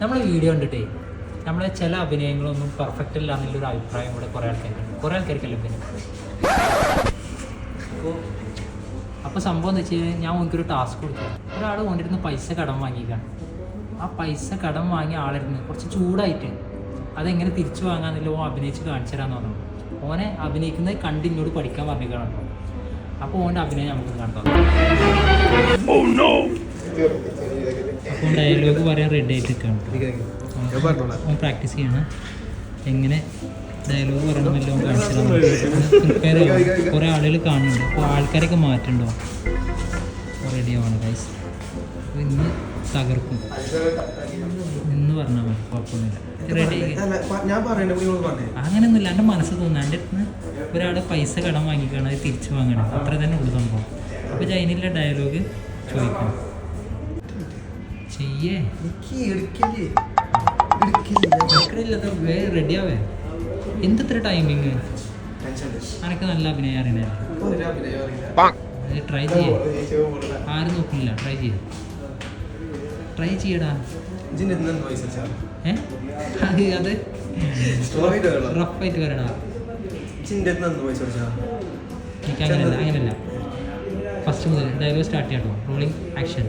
നമ്മൾ വീഡിയോ കണ്ടിട്ടേ നമ്മളെ ചില അഭിനയങ്ങളൊന്നും പെർഫെക്റ്റ് അല്ല എന്നുള്ളൊരു അഭിപ്രായം കൂടെ കുറേ ആൾക്കാർക്കുണ്ട് കുറേ ആൾക്കാർക്കല്ല പിന്നെ അപ്പോൾ അപ്പോൾ സംഭവം എന്ന് വെച്ച് കഴിഞ്ഞാൽ ഞാൻ എനിക്കൊരു ടാസ്ക് കൊടുത്തു. ഒരാൾ കൊണ്ടിരുന്ന് പൈസ കടം വാങ്ങിക്കാണ്. ആ പൈസ കടം വാങ്ങിയ ആളിരുന്ന് കുറച്ച് ചൂടായിട്ട് അതെങ്ങനെ തിരിച്ചു വാങ്ങാന്നില്ല ഓൻ അഭിനയിച്ച് കാണിച്ചു തരാന്ന് പറഞ്ഞു. ഓനെ അഭിനയിക്കുന്നത് കണ്ട് ഇന്നോട് പഠിക്കാൻ പറഞ്ഞിരിക്കണം കാണുന്നു അപ്പോൾ ഓന്റെ അഭിനയം നമുക്ക് കണ്ടോ അപ്പോൾ ഡയലോഗ് പറയാൻ റെഡി ആയിട്ട് നിൽക്കുകയാണ് പ്രാക്ടീസ് ചെയ്യണം. എങ്ങനെ ഡയലോഗ് പറയണമല്ലോ കാണിച്ചു പ്രിപ്പയർ ചെയ്യണം കുറേ ആളുകൾ കാണുന്നുണ്ട്. അപ്പോൾ ആൾക്കാരൊക്കെ മാറ്റുണ്ടോ? റെഡി ആവണം ഗൈസ് അപ്പോൾ ഇന്ന് തകർക്കും. ഇന്ന് പറഞ്ഞാൽ മതി കുഴപ്പമൊന്നുമില്ല. റെഡി അങ്ങനെയൊന്നുമില്ല എന്റെ മനസ്സ് തോന്നുന്നു. എന്റെ അടുത്ത് ഒരാൾ പൈസ കടം വാങ്ങിക്കണം അത് തിരിച്ചു വാങ്ങണം. അത്ര തന്നെ ഉള്ളു സംഭവം. അപ്പോൾ ചൈനയിലെ ഡയലോഗ് ചോദിക്കണം. ചെയ്യേ? എനിക്ക് എടുക്കല്ലേ എടുക്കില്ല വേ റെഡിയാവേ? എന്തത്ര ടൈമിങ് ടെൻഷൻ അനക്ക് നല്ല അഭിനയം അറിയണേ. ട്രൈ ചെയ്യേ. ആരും നോക്കുന്നില്ല. ട്രൈ ചെയ്യ. ട്രൈ ചെയ്യടാ. അത് അത്. റഫായിട്ട് എനിക്ക് അങ്ങനെയല്ല അങ്ങനെയല്ല ഫസ്റ്റ് മുതൽ ഡയലോഗ് സ്റ്റാർട്ട് ചെയ്യാട്ടോ. റോളിംഗ് ആക്ഷൻ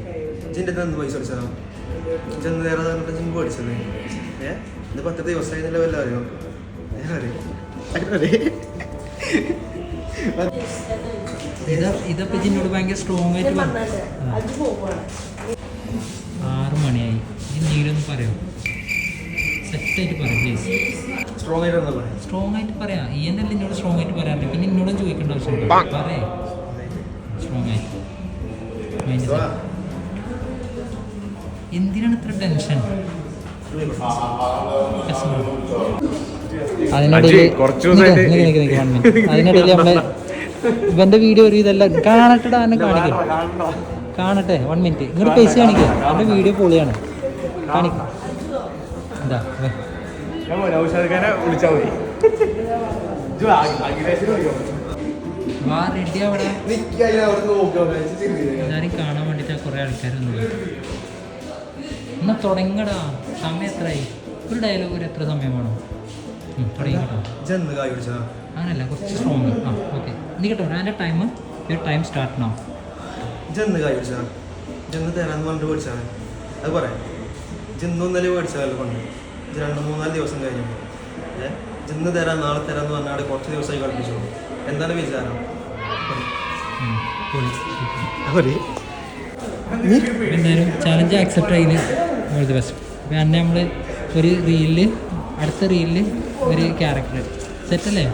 ഇതിന്റെ എന്ത് പൈസ വെച്ചാ ചെന്ന് വേറെ പറഞ്ഞിട്ട് ജിം പഠിച്ചത് ഏ? ഇത് പത്ത് ദിവസമായിരുന്നല്ലോ വല്ല അറിയോ? ഞാൻ അറിയാം? ഇത് ഇതപ്പോ ഇതിനോട് ഭയങ്കര സ്ട്രോങ് ആയിട്ട് ആറ് മണിയായി. നീടൊന്ന് പറയോ? സെറ്റായിട്ട് പറയാം പ്ലീസ് സ്ട്രോങ് ആയിട്ട് സ്ട്രോങ് ആയിട്ട് പറയാം. ഈ എന്നല്ല എന്നോട് സ്ട്രോങ് ആയിട്ട് പറയാറില്ല പിന്നെ എന്നോടും ചോദിക്കേണ്ട ആവശ്യമില്ല. പറയേ. സ്ട്രോങ് ആയിട്ട്. മൈൻഡ്. എന്തിനാണ് ഇത്ര ടെൻഷൻ? അതിനിടയിൽ നമ്മളെ ഇവന്റെ വീഡിയോ ഒരു ഇതെല്ലാം കാണട്ടെടാ എന്നെ കാണിക്കും. കാണട്ടെ വൺ മിനിറ്റ് ഇങ്ങോട്ട് പൈസ കാണിക്കാം. അവന്റെ വീഡിയോ പൊളിയാണ്. കാണിക്കും. എന്താ വേ. റെഡി അവിടെ ഞാനും കാണാൻ വേണ്ടിയിട്ട് കുറേ ആൾക്കാരൊന്നും എന്നാ തുടങ്ങടാ? സമയം എത്രയായി ഒരു ഡയലോഗ് ഒരു എത്ര സമയം വേണം? അങ്ങനല്ല കുറച്ച് സ്ട്രോങ് ആ ഓക്കെ നീ കേട്ടോ എന്റെ ടൈം ഒരു ടൈം സ്റ്റാർട്ട് നോ ജന്ന് കായ് പിടിച്ചാ ജന്ന് തരാന്ന് പറഞ്ഞിട്ട് മേടിച്ചാണ് അത് പറയാം ജന്നൊന്നല്ലേ മേടിച്ചാലോ കൊണ്ട്? ഇത് രണ്ട് മൂന്നാൽ ദിവസം കഴിഞ്ഞു. ഏ? ജന്ന് തരാം നാളെ തരാന്ന് പറഞ്ഞാൽ കുറച്ച് ദിവസമായി കളിപ്പിച്ചു. എന്താണ് വിചാരം? എന്തായാലും ചലഞ്ച് ആക്സെപ്റ്റ് ആയിന് ഓൾ ദി ബെസ്റ്റ് അപ്പം അന്നെ നമ്മൾ ഒരു റീലിൽ അടുത്ത റീലിൽ ഒരു ക്യാരക്ടർ സെറ്റല്ലേ